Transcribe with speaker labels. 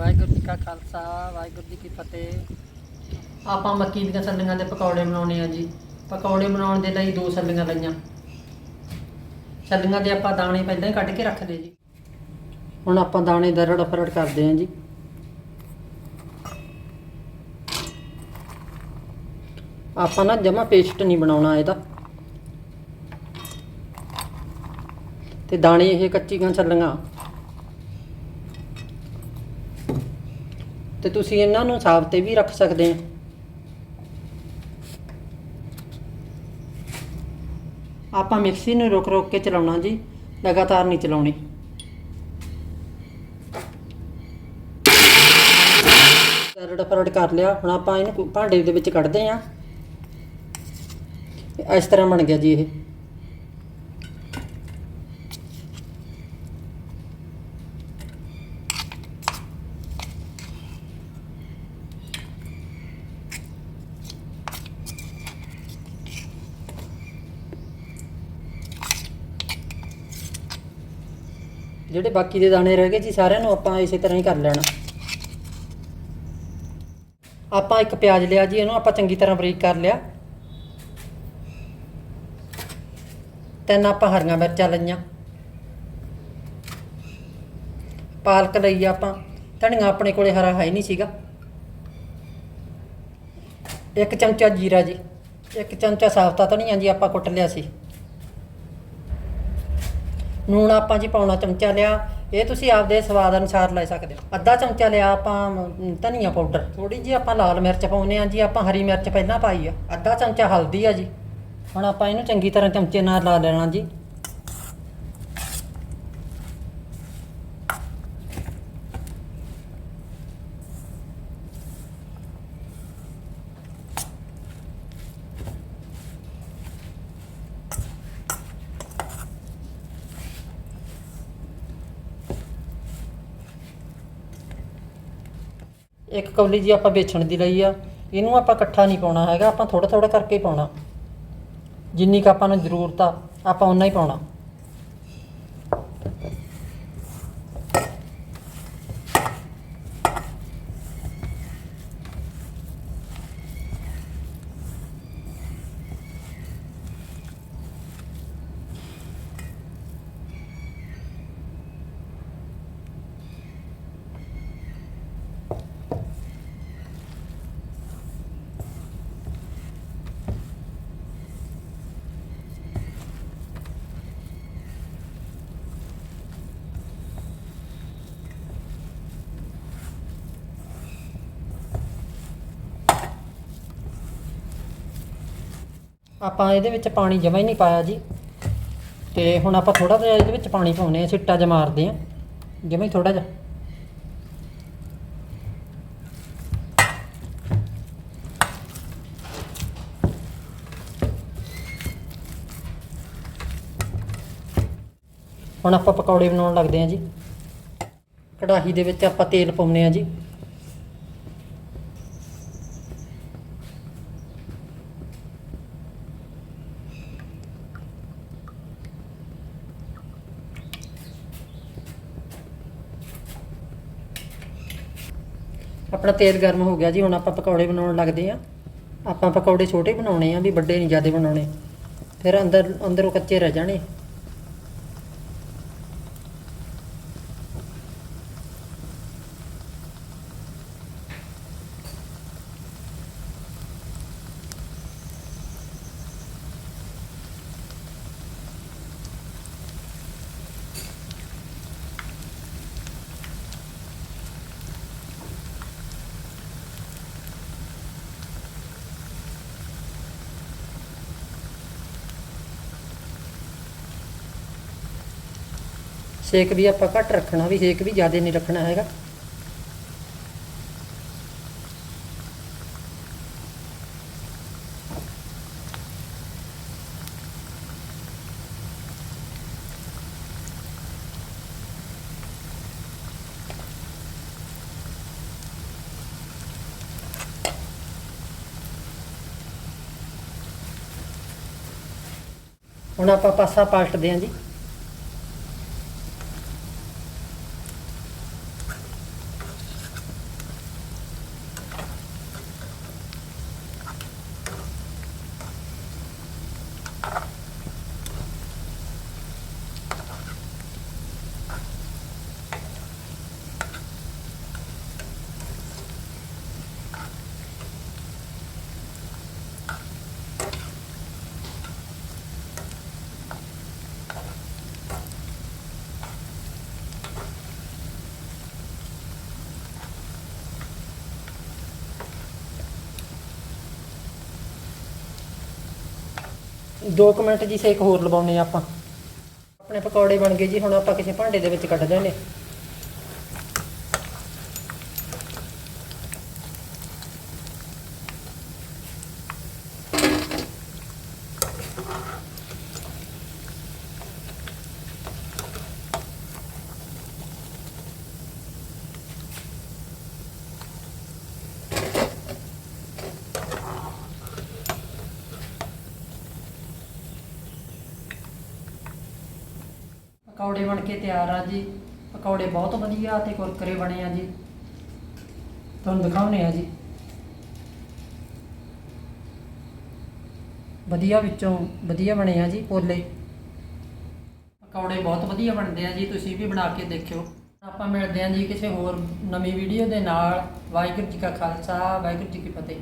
Speaker 1: ਵਾਹਿਗੁਰੂ ਜੀ ਕਾ ਖਾਲਸਾ, ਵਾਹਿਗੁਰੂ ਜੀ ਕੀ ਫਤਿਹ। ਆਪਾਂ ਮੱਕੀ ਦੀਆਂ ਛੱਲੀਆਂ ਦੇ ਪਕੌੜੇ ਬਣਾਉਣੇ ਆ ਜੀ। ਪਕੌੜੇ ਬਣਾਉਣ ਦੇ ਲਈ ਦੋ ਛੱਲੀਆਂ ਲਈਆਂ। ਛੱਲੀਆਂ ਦੇ ਆਪਾਂ ਦਾਣੇ ਪਹਿਲਾਂ ਹੀ ਕੱਢ ਕੇ ਰੱਖ ਜੀ। ਹੁਣ ਆਪਾਂ ਦਾਣੇ ਦਰੜ ਫਰੜ ਕਰਦੇ ਹਾਂ ਜੀ। ਆਪਾਂ ਨਾ ਜਮਾ ਪੇਸਟ ਨਹੀਂ ਬਣਾਉਣਾ ਇਹਦਾ। ਤੇ ਦਾਣੇ ਇਹ ਕੱਚੀਆਂ ਛੱਲੀਆਂ। ਤੇ ਤੁਸੀਂ ਇਹਨਾਂ ਨੂੰ ਸਾਫ਼ ਤੇ ਵੀ ਰੱਖ ਸਕਦੇ ਆ ਆਪਾਂ ਮਿਕਸੀ ਨੂੰ ਰੁਕ ਰੁਕ ਕੇ ਚਲਾਉਣਾ ਜੀ, ਲਗਾਤਾਰ ਨਹੀਂ ਚਲਾਉਣੀ। ਰੜ ਫਰੜ ਕਰ ਲਿਆ, ਹੁਣ ਆਪਾਂ ਇਹਨੂੰ ਭਾਂਡੇ ਦੇ ਵਿੱਚ ਕੱਢਦੇ ਆ ਇਸ ਤਰ੍ਹਾਂ ਬਣ ਗਿਆ ਜੀ ਇਹ। ਜਿਹੜੇ ਬਾਕੀ ਦੇ ਦਾਣੇ ਰਹਿ ਗਏ ਜੀ, ਸਾਰਿਆਂ ਨੂੰ ਆਪਾਂ ਇਸੇ ਤਰ੍ਹਾਂ ਹੀ ਕਰ ਲੈਣਾ। ਆਪਾਂ ਇੱਕ ਪਿਆਜ਼ ਲਿਆ ਜੀ, ਇਹਨੂੰ ਆਪਾਂ ਚੰਗੀ ਤਰ੍ਹਾਂ ਬਰੀਕ ਕਰ ਲਿਆ। ਤਿੰਨ ਆਪਾਂ ਹਰੀਆਂ ਮਿਰਚਾਂ ਲਈਆਂ। ਪਾਲਕ ਲਈ ਆਪਾਂ। ਧਨੀਆ ਆਪਣੇ ਕੋਲੇ ਹਰਾ ਹੈ ਹੀ ਨਹੀਂ ਸੀਗਾ। ਇੱਕ ਚਮਚਾ ਜੀਰਾ ਜੀ, ਇੱਕ ਚਮਚਾ ਸਾਫਤਾ ਧਨੀਆ ਜੀ ਆਪਾਂ ਕੁੱਟ ਲਿਆ ਸੀ। ਨੂਣ ਆਪਾਂ ਜੀ ਪਾਉਣਾ ਚਮਚਾ ਲਿਆ ਇਹ ਤੁਸੀਂ ਆਪਦੇ ਸਵਾਦ ਅਨੁਸਾਰ ਲੈ ਸਕਦੇ ਹੋ। ਅੱਧਾ ਚਮਚਾ ਲਿਆ ਆਪਾਂ ਅਮ, ਧਨੀਆ ਪਾਊਡਰ। ਥੋੜੀ ਜੀ ਆਪਾਂ ਲਾਲ ਮਿਰਚ ਪਾਉਨੇ ਆ ਜੀ ਆਪਾਂ ਹਰੀ ਮਿਰਚ ਪਹਿਲਾਂ ਪਾਈ ਆ। ਅੱਧਾ ਚਮਚਾ ਹਲਦੀ ਆ ਜੀ। ਹੁਣ ਆਪਾਂ ਇਹਨੂੰ ਚੰਗੀ ਤਰ੍ਹਾਂ ਚਮਚੇ ਨਾਲ ਲਾ ਲੈਣਾ ਜੀ। ਇੱਕ ਕੌਲੀ ਜੀ ਆਪਾਂ ਵੇਚਣ ਦੀ ਲਈ ਆ, ਇਹਨੂੰ ਆਪਾਂ ਇਕੱਠਾ ਨਹੀਂ ਪਾਉਣਾ ਹੈਗਾ, ਆਪਾਂ ਥੋੜਾ ਥੋੜਾ ਕਰਕੇ ਹੀ ਪਾਉਣਾ। ਜਿੰਨੀ ਕੁ ਆਪਾਂ ਨੂੰ ਜ਼ਰੂਰਤ ਆ, ਆਪਾਂ ਉਨਾ ਹੀ ਪਾਉਣਾ। ਆਪਾਂ ਇਹਦੇ ਵਿੱਚ ਪਾਣੀ ਜਮਾ ਹੀ ਨਹੀਂ ਪਾਇਆ ਜੀ। ਤੇ ਹੁਣ ਆਪਾਂ ਥੋੜਾ ਜਿਹਾ ਇਹਦੇ ਵਿੱਚ ਪਾਣੀ ਪਾਉਨੇ ਆ ਸਿੱਟਾ ਜਿਹਾ ਮਾਰਦੇ ਆ ਜਮਾ ਹੀ ਥੋੜਾ ਜਿਹਾ। ਹੁਣ ਆਪਾਂ ਪਕੌੜੇ ਬਣਾਉਣ ਲੱਗਦੇ ਆ ਜੀ। ਕੜਾਹੀ ਦੇ ਵਿੱਚ ਆਪਾਂ ਤੇਲ ਪਾਉਨੇ ਆ ਜੀ। ਆਪਣਾ ਤੇਲ ਗਰਮ ਹੋ ਗਿਆ ਜੀ, ਹੁਣ ਆਪਾਂ ਪਕੌੜੇ ਬਣਾਉਣ ਲੱਗਦੇ ਆ ਆਪਾਂ ਪਕੌੜੇ ਛੋਟੇ ਬਣਾਉਣੇ ਆ ਵੀ ਵੱਡੇ ਨਹੀਂ, ਜ਼ਿਆਦਾ ਬਣਾਉਣੇ। ਫਿਰ ਅੰਦਰ, ਅੰਦਰੋਂ ਕੱਚੇ ਰਹਿ ਜਾਣੇ। ਸੇਕ ਵੀ ਆਪਾਂ ਘੱਟ ਰੱਖਣਾ ਵੀ ਸੇਕ ਵੀ ਜ਼ਿਆਦਾ ਨਹੀਂ ਰੱਖਣਾ ਹੈਗਾ। ਹੁਣ ਆਪਾਂ ਪਾਸਾ ਪਲਟਦੇ ਹਾਂ ਜੀ। ਦੋ ਕੁ ਮਿੰਟ ਜੀ ਸੇਕ ਹੋਰ ਲਵਾਉਣੇ ਆ ਆਪਾਂ। ਆਪਣੇ ਪਕੌੜੇ ਬਣ ਗਏ ਜੀ, ਹੁਣ ਆਪਾਂ ਕਿਸੇ ਭਾਂਡੇ ਦੇ ਵਿੱਚ ਕੱਢ ਦੇਣੇ ਪਕੌੜੇ ਬਣ ਕੇ ਤਿਆਰ ਆ ਜੀ। ਪਕੌੜੇ ਬਹੁਤ ਵਧੀਆ ਤੇ ਕੁਰਕਰੇ ਬਣੇ ਆ ਜੀ। ਤੁਹਾਨੂੰ ਦਿਖਾਉਣੇ ਆ ਜੀ। ਵਧੀਆ ਵਿੱਚੋਂ ਵਧੀਆ ਬਣੇ ਆ ਜੀ ਪੋਲੇ। ਪਕੌੜੇ ਬਹੁਤ ਵਧੀਆ ਬਣਦੇ ਆ ਜੀ, ਤੁਸੀਂ ਵੀ ਬਣਾ ਕੇ ਦੇਖਿਓ। ਆਪਾਂ ਮਿਲਦੇ ਆ ਜੀ ਕਿਸੇ ਹੋਰ ਨਵੀਂ ਵੀਡੀਓ ਦੇ ਨਾਲ। ਵਾਹਿਗੁਰੂ ਜੀ ਕਾ ਖਾਲਸਾ, ਵਾਹਿਗੁਰੂ ਜੀ ਕੀ ਫਤਿਹ।